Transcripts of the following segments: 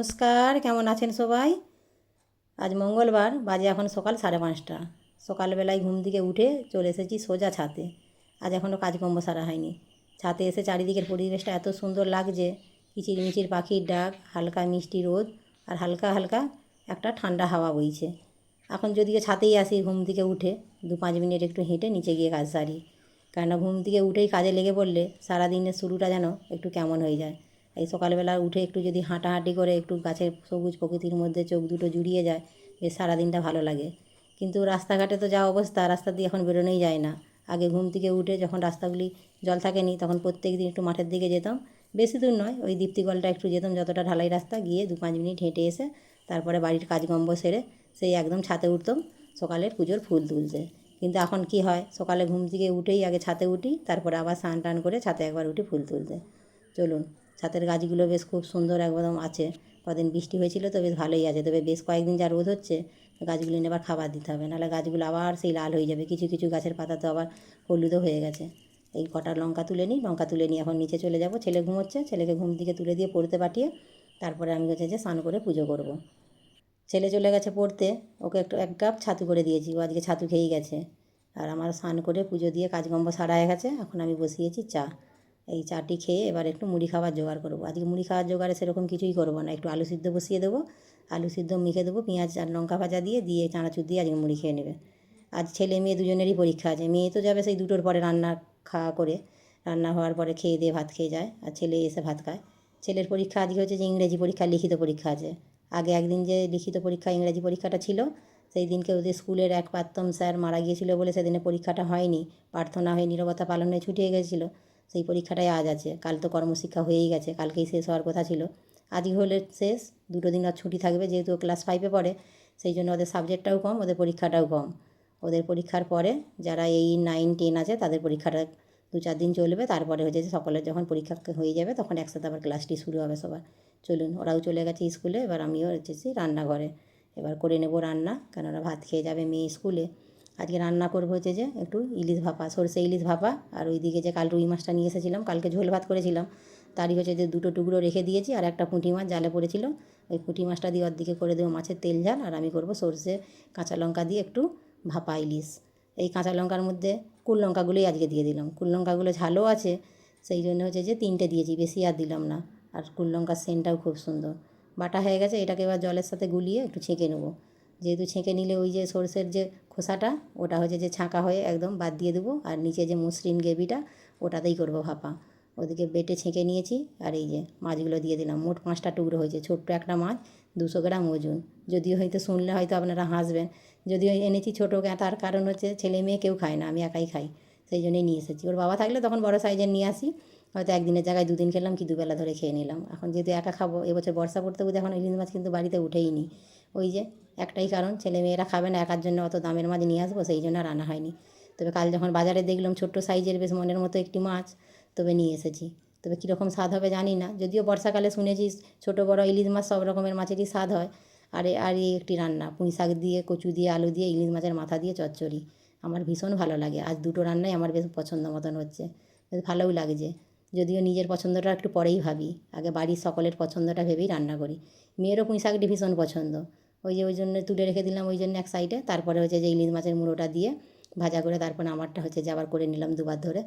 নমস্কার, কেমন আছেন সবাই? আজ মঙ্গলবার, বাজে এখন সকাল সাড়ে পাঁচটা। সকালবেলায় ঘুম থেকে উঠে চলে এসেছি সোজা ছাতে আজ এখনও কাজকর্ম সারা হয়নি। ছাতে এসে চারিদিকের পরিবেশটা এত সুন্দর লাগছে, কিচিরমিচির পাখির ডাক, হালকা মিষ্টি রোদ আর হালকা হালকা একটা ঠান্ডা হাওয়া বইছে। এখন যদিও ছাতেই আসি ঘুম থেকে উঠে, দু পাঁচ মিনিট একটু হেঁটে নিচে গিয়ে কাজ সারি। কেননা ঘুম থেকে উঠেই কাজে লেগে পড়লে সারাদিনের শুরুটা যেন একটু কেমন হয়ে যায়। এই সকালবেলা উঠে একটু যদি হাঁটাহাঁটি করে একটু গাছের সবুজ প্রকৃতির মধ্যে চোখ দুটো জুড়িয়ে যায়, বেশ সারাদিনটা ভালো লাগে। কিন্তু রাস্তাঘাটে তো যা অবস্থা, রাস্তা দিয়ে এখন বেরোনোই যায় না। আগে ঘুম থেকে উঠে যখন রাস্তাগুলি জল থাকেনি, তখন প্রত্যেক দিন একটু মাঠের দিকে যেতাম। বেশি দূর নয়, ওই দীপ্তিকলটা একটু যেতাম যতটা ঢালাই রাস্তা, গিয়ে দু পাঁচ মিনিট হেঁটে এসে তারপরে বাড়ির কাজকর্ম সেরে সেই একদম ছাতে উঠতাম সকালের পুজোর ফুল তুলতে। কিন্তু এখন কি হয়, সকালে ঘুম থেকে উঠেই আগে ছাতে উঠি, তারপরে আবার স্নান টান করে ছাতে একবার উঠি ফুল তুলতে। চলুন। ছাতের গাছগুলো বেশ খুব সুন্দর একদম আছে। কদিন বৃষ্টি হয়েছিল তো বেশ ভালোই আছে। তবে বেশ কয়েকদিন যা রোদ হচ্ছে, গাছগুলো নিয়ে আবার খাবার দিতে হবে। নাহলে গাছগুলো আবার সেই লাল হয়ে যাবে। কিছু কিছু গাছের পাতা তো আবার হলুদও হয়ে গেছে। এই কটা লঙ্কা তুলে নিই। লঙ্কা তুলে নিয়ে এখন নিচে চলে যাব। ছেলে ঘুমোচ্ছে। ছেলেকে ঘুম থেকে তুলে দিয়ে পড়তে পাঠিয়ে তারপরে আমি হচ্ছে যে স্নান করে পুজো করব। ছেলে চলে গেছে পড়তে। ওকে একটু এক কাপ ছাতু করে দিয়েছি। ও আজকে ছাতু খেয়েই গেছে। আর আমার স্নান করে পুজো দিয়ে কাজকর্ম সারা হয়ে গেছে। এখন আমি বসিয়েছি চা। এই চাটি খেয়ে এবার একটু মুড়ি খাবার জোগাড় করব। আজকে মুড়ি খাওয়ার জোগাড়ে সেরকম কিছুই করব না। একটু আলু সিদ্ধ বসিয়ে দেবো। আলু সিদ্ধ মেখে দেবো, পেঁয়াজ আর লঙ্কা ভাজা দিয়ে দিয়ে চানাচুর দিয়ে আজকে মুড়ি খেয়ে নেবে। আজ ছেলে মেয়ে দুজনেরই পরীক্ষা আছে। মেয়ে তো যাবে সেই দুটোর পরে রান্না খাওয়া করে। রান্না হওয়ার পরে খেয়ে দিয়ে ভাত খেয়ে যায় আর ছেলে এসে ভাত খায়। ছেলের পরীক্ষা আজকে হচ্ছে যে ইংরেজি পরীক্ষা, লিখিত পরীক্ষা আছে। আগে একদিন যে লিখিত পরীক্ষা ইংরেজি পরীক্ষাটা ছিল, সেই দিনকে ওদের স্কুলের এক প্রাক্তন স্যার মারা গিয়েছিল বলে সেদিনে পরীক্ষাটা হয়নি। প্রার্থনা হয়ে, নিরবতা পালনে ছুটিয়ে গেছিল। সেই পরীক্ষাটাই আজ আছে। কাল তো কর্মশিক্ষা হয়েই গেছে, কালকেই শেষ হওয়ার কথা ছিল। আজই হলে শেষ, দুটো দিন আর ছুটি থাকবে যেহেতু ক্লাস ফাইভে পড়ে, সেই জন্য ওদের সাবজেক্টটাও কম, ওদের পরীক্ষাটাও কম। ওদের পরীক্ষার পরে যারা এই নাইন টেন আছে, তাদের পরীক্ষাটা দু চার দিন চলবে, তারপরে হচ্ছে সকলের যখন পরীক্ষা হয়ে যাবে, তখন একসাথে আবার ক্লাসটি শুরু হবে সবার। চলুন, ওরাও চলে গেছে স্কুলে এবার আমিও হচ্ছে রান্নাঘরে। এবার করে নেব রান্না, কেননা ভাত খেয়ে যাবে মেয়ে স্কুলে আজকে রান্না করব হচ্ছে যে একটু ইলিশ ভাপা, সরষে ইলিশ ভাপা আর ওইদিকে যে কাল রুই মাছটা নিয়ে এসেছিলাম, কালকে ঝোল ভাত করেছিলাম। তারই হচ্ছে যে দুটো টুকরো রেখে দিয়েছি আর একটা পুঁটি মাছ জালে পড়েছিল। ওই পুঁটি মাছটা দিয়ে দিকে করে দেবো মাছের তেল, ঝাল আর আমি করব সরষে, কাঁচা লঙ্কা দিয়ে একটু ভাপা ইলিশ। এই কাঁচা লঙ্কার মধ্যে কুল লঙ্কাগুলোই আজকে দিয়ে দিলাম। কুল লঙ্কাগুলো ঝালও আছে, সেই জন্য হচ্ছে যে তিনটে দিয়েছি, বেশি আর দিলাম না। আর কুল লঙ্কার সেন্টটাও খুব সুন্দর। বাটা হয়ে গেছে, এটাকে এবার জলের সাথে গুলিয়ে একটু ছেঁকে নেব। যেহেতু ছেঁকে নিলে ওই যে সরষের যে খোসাটা, ওটা হচ্ছে যে ছাঁকা হয়ে একদম বাদ দিয়ে দেবো। আর নিচে যে মসৃণ গ্রেভিটা, ওটাতেই করব ভাপা। ওদিকে বেটে ছেঁকে নিয়েছি, আর এই যে মাছগুলো দিয়ে দিলাম। মোট পাঁচটা টুকরো হয়েছে, ছোট্ট একটা মাছ, দুশো গ্রাম ওজন। যদিও হয়তো শুনলে হয়তো আপনারা হাসবেন, যদিও এনেছি ছোটো তার কারণ হচ্ছে ছেলে মেয়ে কেউ খায় না, আমি একাই খাই, সেই জন্যই নিয়ে এসেছি। ওর বাবা থাকলে তখন বড়ো সাইজের নিয়ে আসি, হয়তো একদিনের জায়গায় দুদিন খেলাম, কি দুবেলা ধরে খেয়ে নিলাম। এখন যেহেতু একা খাব, এবছর বর্ষা পড়তে বুঝে এখন ইলিশ মাছ কিন্তু বাড়িতে উঠেই নি। ওই যে একটাই কারণ, ছেলে মেয়েরা খাবে না, একার জন্য অত দামের মাছ নিয়ে আসব, সেই জন্য আর আনা হয়নি। তবে কাল যখন বাজারে দেখলাম ছোট্ট সাইজের বেশ মনের মতো একটি মাছ, তবে নিয়ে এসেছি। তবে কীরকম স্বাদ হবে জানি না। যদিও বর্ষাকালে শুনেছি ছোটো বড়ো ইলিশ মাছ সব রকমের মাছেরই স্বাদ হয়। আর আর এই একটি রান্না, পুঁই শাক দিয়ে, কচু দিয়ে, আলু দিয়ে, ইলিশ মাছের মাথা দিয়ে চচ্চড়ি। আমার ভীষণ ভালো লাগে। আজ দুটো রান্নাই আমার বেশ পছন্দ মতন হচ্ছে। বেশ ভালোও লাগছে। যদিও নিজের পছন্দটা একটু পরেই ভাবি। আগে বাড়ির সকলের পছন্দটা ভেবেই রান্না করি। মেয়েরও পুঁই শাকটি ভীষণ পছন্দ। ওই যে, ওই জন্য তুলে রেখে দিলাম ওই জন্য এক সাইডে তারপরে হচ্ছে যে ইলিশ মাছের মুড়োটা দিয়ে ভাজা করে তারপরে আমারটা হচ্ছে যে আবার করে নিলাম দুবার ধরে।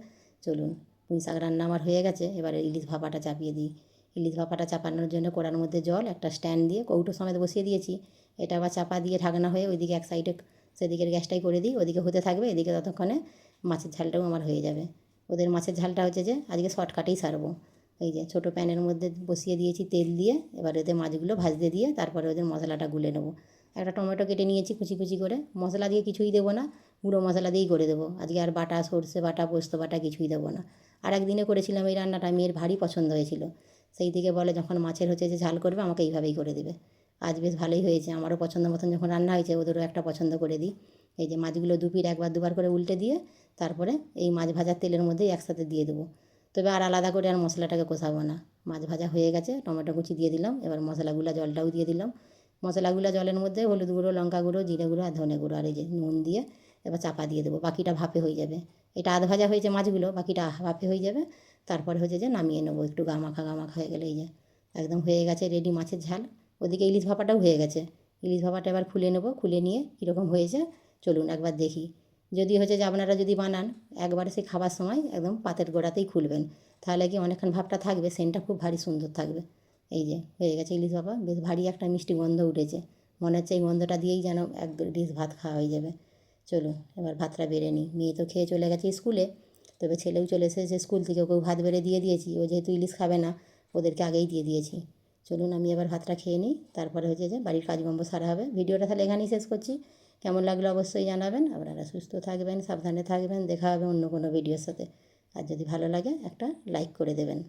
চলুন, পুঁই শাক রান্না আমার হয়ে গেছে। এবারে ইলিশ ভাপাটা চাপিয়ে দিই। ইলিশ ভাপাটা চাপানোর জন্য কড়ার মধ্যে জল, একটা স্ট্যান্ড দিয়ে কৌটো সমেত বসিয়ে দিয়েছি। এটা আবার চাপা দিয়ে ঢাকনা হয়ে ওইদিকে এক সাইডে সেদিকের গ্যাসটাই করে দিই। ওদিকে হতে থাকবে, এদিকে ততক্ষণে মাছের ঝালটাও আমার হয়ে যাবে। ওদের মাছের ঝালটা হচ্ছে যে আজকে শর্টকাটেই সারবো। এই যে ছোটো প্যানের মধ্যে বসিয়ে দিয়েছি তেল দিয়ে, এবার ওদের মাছগুলো ভাজতে দিয়ে তারপরে ওদের মশলাটা গুলে নেব। একটা টমেটো কেটে নিয়েছি কুচি কুচি করে, মশলা দিয়ে কিছুই দেবো না, গুঁড়ো মশলা দিয়েই করে দেবো। আজকে আর বাটা, সর্ষে বাটা, পোস্ত বাটা কিছুই দেবো না। আর একদিনে করেছিলাম এই রান্নাটা, মেয়ের ভারী পছন্দ হয়েছিল। সেই থেকে বলে, যখন মাছের হচ্ছে যে ঝাল করবে, আমাকে এইভাবেই করে দেবে। আজ বেশ ভালোই হয়েছে, আমারও পছন্দ মতন যখন রান্না হয়েছে, ওদেরও একটা পছন্দ করে দিই। এই যে মাছগুলো দুপির একবার দুবার করে উল্টে দিয়ে, তারপরে এই মাছ ভাজার তেলের মধ্যেই একসাথে দিয়ে দেবো। তবে আর আলাদা করে আর মশলাটাকে কষাবো না। মাছ ভাজা হয়ে গেছে, টমেটো কুচি দিয়ে দিলাম, এবার মশলাগুলো জলটাও দিয়ে দিলাম। মশলাগুলো জলের মধ্যে হলুদ গুঁড়ো, লঙ্কা গুঁড়ো, জিরে গুঁড়ো আর ধনে গুঁড়ো আর এই যে নুন দিয়ে এবার চাপা দিয়ে দেবো, বাকিটা ভাপে হয়ে যাবে। এটা আধ ভাজা হয়েছে মাছগুলো, বাকিটা ভাপে হয়ে যাবে। তারপরে হচ্ছে যে নামিয়ে নেব, একটু গামাখা গামাখা হয়ে গেলে এই যে একদম হয়ে গেছে রেডি মাছের ঝাল। ওদিকে ইলিশ ভাপাটাও হয়ে গেছে। ইলিশ ভাপাটা এবার খুলে নেব, খুলে নিয়ে কীরকম হয়েছে, চলুন একবার দেখি। যদি হচ্ছে যে আপনারা যদি বানান, একবারে সেই খাবার সময় একদম পাতের গোড়াতেই খুলবেন, তাহলে কি অনেকক্ষণ ভাবটা থাকবে, সেন্টটা খুব ভারী সুন্দর থাকবে। এই যে, হয়ে গেছে ইলিশ ভাপা, বেশ ভারী একটা মিষ্টি গন্ধ উঠেছে। মনে হচ্ছে এই গন্ধটা দিয়েই যেন এক ডিশ ভাত খাওয়া হয়ে যাবে। চলুন, এবার ভাতটা বেড়ে নিই। মেয়ে তো খেয়ে চলে গেছে স্কুলে, তবে ছেলেও চলে এসেছে স্কুল থেকে। ওকেও ভাত বেড়ে দিয়ে দিয়েছি। ও যেহেতু ইলিশ খাবে না, ওদেরকে আগেই দিয়ে দিয়েছি। চলুন, আমি এবার ভাতটা খেয়ে নিই। তারপরে হচ্ছে যে বাড়ির কাজকর্ম সারা হবে। ভিডিওটা তাহলে এখানেই শেষ করছি। কেমন লাগল অবশ্যই জানাবেন। আপনারা সুস্থ থাকবেন, সাবধানে থাকবেন। দেখা হবে অন্য কোনো ভিডিওর সাথে। আর যদি ভালো লাগে একটা লাইক করে দেবেন।